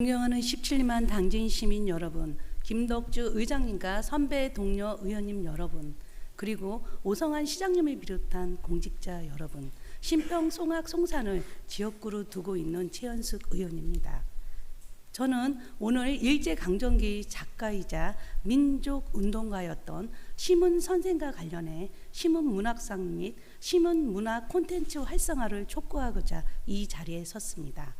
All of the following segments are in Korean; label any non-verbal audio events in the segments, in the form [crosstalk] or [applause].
존경하는 17만 당진 시민 여러분, 김덕주 의장님과 선배 동료 의원님 여러분, 그리고 오성환 시장님을 비롯한 공직자 여러분, 신평 송악 송산을 지역구로 두고 있는 최현숙 의원입니다. 저는 오늘 일제 강점기 작가이자 민족 운동가였던 시문 선생과 관련해 시문 문학상 및 시문 문학 콘텐츠 활성화를 촉구하고자 이 자리에 섰습니다.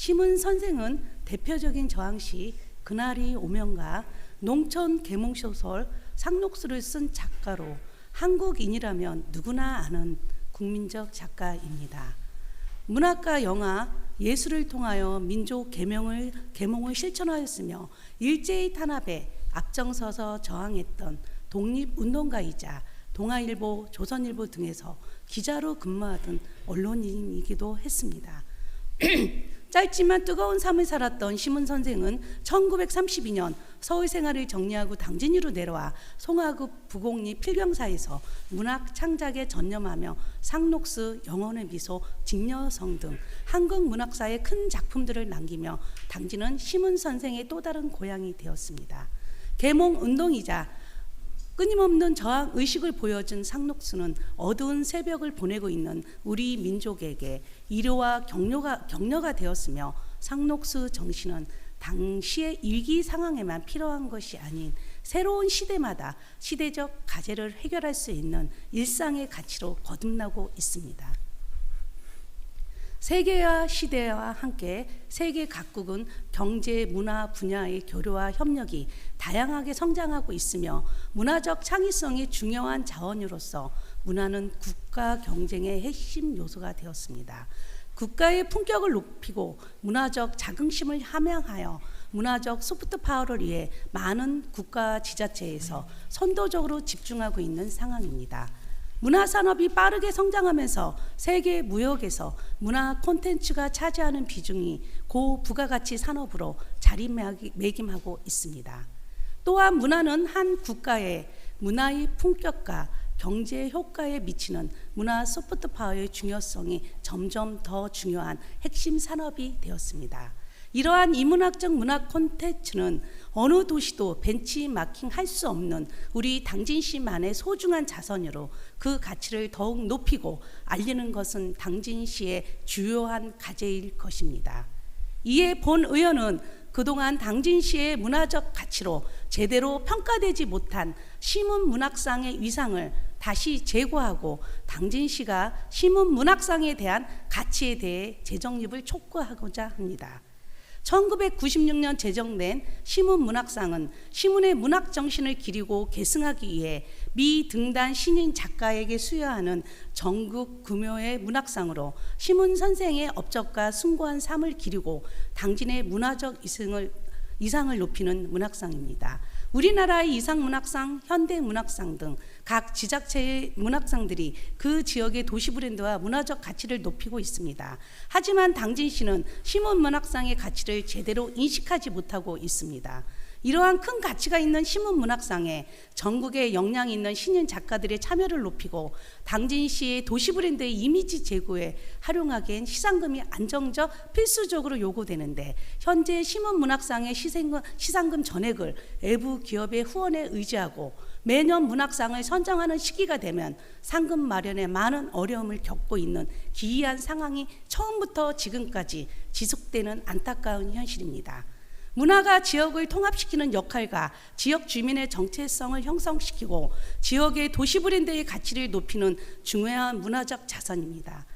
시문 선생은 대표적인 저항시 그날이 오면가 농촌 계몽소설 상록수를 쓴 작가로 한국인이라면 누구나 아는 국민적 작가입니다. 문학과 영화, 예술을 통하여 민족 계명을 계몽을 실천하였으며 일제의 탄압에 앞장서서 저항했던 독립운동가이자 동아일보, 조선일보 등에서 기자로 근무하던 언론인이기도 했습니다. [clears throat] 짧지만 뜨거운 삶을 살았던 심은 선생은 1932년 서울 생활을 정리하고 당진으로 내려와 송화급 부곡리 필경사에서 문학 창작에 전념하며 상록스, 영혼의 미소, 직녀성 등 한국 문학사의 큰 작품들을 남기며 당진은 심은 선생의 또 다른 고향이 되었습니다. 계몽 운동이자 끊임없는 저항 의식을 보여준 상록수는 어두운 새벽을 보내고 있는 우리 민족에게 이료와 격려가, 격려가 되었으며 상록수 정신은 당시의 일기 상황에만 필요한 것이 아닌 새로운 시대마다 시대적 과제를 해결할 수 있는 일상의 가치로 거듭나고 있습니다. 세계와 시대와 함께 세계 각국은 경제, 문화 분야의 교류와 협력이 다양하게 성장하고 있으며 문화적 창의성이 중요한 자원으로서 문화는 국가 경쟁의 핵심 요소가 되었습니다. 국가의 품격을 높이고 문화적 자긍심을 함양하여 문화적 소프트 파워를 위해 많은 국가 지자체에서 선도적으로 집중하고 있는 상황입니다. 문화 산업이 빠르게 성장하면서 세계 무역에서 문화 콘텐츠가 차지하는 비중이 고부가가치 산업으로 자리매김하고 있습니다. 또한 문화는 한 국가의 문화의 품격과 경제 효과에 미치는 문화 소프트 파워의 중요성이 점점 더 중요한 핵심 산업이 되었습니다. 이러한 이문학적 문화 콘텐츠는 어느 도시도 벤치마킹 할 수 없는 우리 당진 시만의 소중한 자산으로 그 가치를 더욱 높이고 알리는 것은 당진 시의 주요한 과제일 것입니다. 이에 본 의원은 그동안 당진 시의 문화적 가치로 제대로 평가되지 못한 시문 문학상의 위상을 다시 제고하고 당진 시가 시문 문학상에 대한 가치에 대해 재정립을 촉구하고자 합니다. 1996년 제정된 시문문학상은 시문의 문학 정신을 기리고 계승하기 위해 미 등단 신인 작가에게 수여하는 전국 금요의 문학상으로 시문 선생의 업적과 숭고한 삶을 기리고 당진의 문화적 이승을 이상을 높이는 문학상입니다. 우리나라의 이상문학상, 현대문학상 등 각 지자체의 문학상들이 그 지역의 도시 브랜드와 문화적 가치를 높이고 있습니다. 하지만 당진시는 시문문학상의 가치를 제대로 인식하지 못하고 있습니다. 이러한 큰 가치가 있는 신문 문학상에 전국에 역량 있는 신인 작가들의 참여를 높이고 당진시의 도시 브랜드의 이미지 제고에 활용하기엔 시상금이 안정적 필수적으로 요구되는데 현재 신문 문학상의 시생금, 시상금 전액을 외부 기업의 후원에 의지하고 매년 문학상을 선정하는 시기가 되면 상금 마련에 많은 어려움을 겪고 있는 기이한 상황이 처음부터 지금까지 지속되는 안타까운 현실입니다. 문화가 지역을 통합시키는 역할과 지역 주민의 정체성을 형성시키고 지역의 도시 브랜드의 가치를 높이는 중요한 문화적 자산입니다.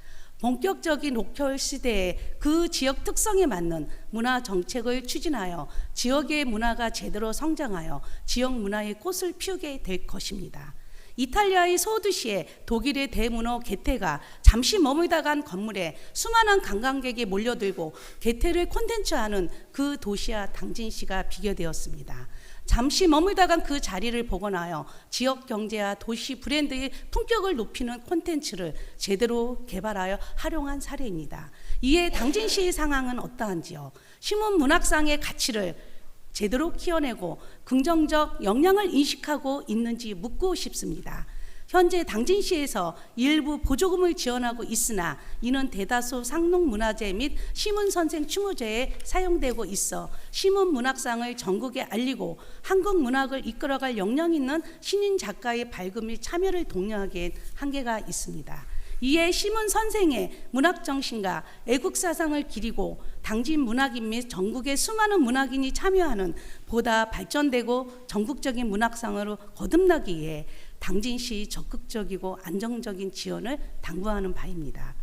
본격적인 로컬 시대에 그 지역 특성에 맞는 문화 정책을 추진하여 지역의 문화가 제대로 성장하여 지역 문화의 꽃을 피우게 될 것입니다. 이탈리아의 소도시에 독일의 대문호 게테가 잠시 머물다 간 건물에 수많은 관광객이 몰려들고 게테를 콘텐츠하는 그 도시와 당진시가 비교되었습니다. 잠시 머물다 간 그 자리를 복원하여 지역 경제와 도시 브랜드의 품격을 높이는 콘텐츠를 제대로 개발하여 활용한 사례입니다. 이에 당진시의 상황은 어떠한지요? 신문 문학상의 가치를 제대로 키워내고 긍정적 영향을 인식하고 있는지 묻고 싶습니다. 현재 당진시에서 일부 보조금을 지원하고 있으나 이는 대다수 상록문화재 및 시문선생 추모제에 사용되고 있어 시문문학상을 전국에 알리고 한국 문학을 이끌어갈 역량 있는 신인 작가의 발굴 및 참여를 독려하기엔 한계가 있습니다. 이에 시문 선생의 문학 정신과 애국 사상을 기리고 당진 문학인 및 전국의 수많은 문학인이 참여하는 보다 발전되고 전국적인 문학상으로 거듭나기 위해 당진시 적극적이고 안정적인 지원을 당부하는 바입니다.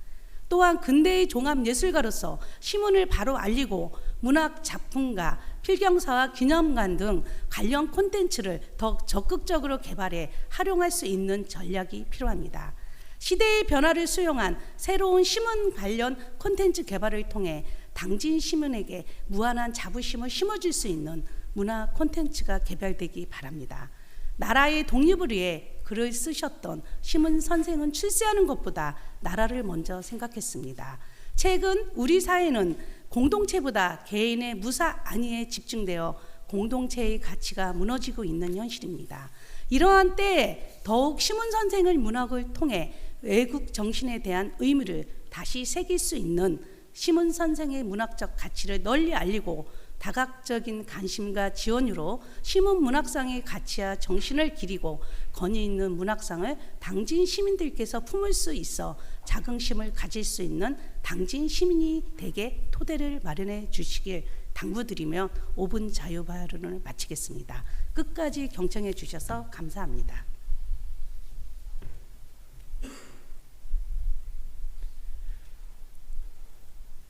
또한 근대의 종합예술가로서 시문을 바로 알리고 문학 작품과 필경사와 기념관 등 관련 콘텐츠를 더 적극적으로 개발해 활용할 수 있는 전략이 필요합니다. 시대의 변화를 수용한 새로운 시문 관련 콘텐츠 개발을 통해 당진 시민에게 무한한 자부심을 심어줄 수 있는 문화 콘텐츠가 개발되기 바랍니다. 나라의 독립을 위해 글을 쓰셨던 시문 선생은 출세하는 것보다 나라를 먼저 생각했습니다. 최근 우리 사회는 공동체보다 개인의 무사 안위에 집중되어 공동체의 가치가 무너지고 있는 현실입니다. 이러한 때에 더욱 시문 선생의 문학을 통해 외국 정신에 대한 의미를 다시 새길 수 있는 시문 선생의 문학적 가치를 널리 알리고 다각적인 관심과 지원으로 시문 문학상의 가치와 정신을 기리고 권위 있는 문학상을 당진 시민들께서 품을 수 있어 자긍심을 가질 수 있는 당진 시민이 되게 토대를 마련해 주시길 당부드리며 5분 자유 발언을 마치겠습니다. 끝까지 경청해 주셔서 감사합니다.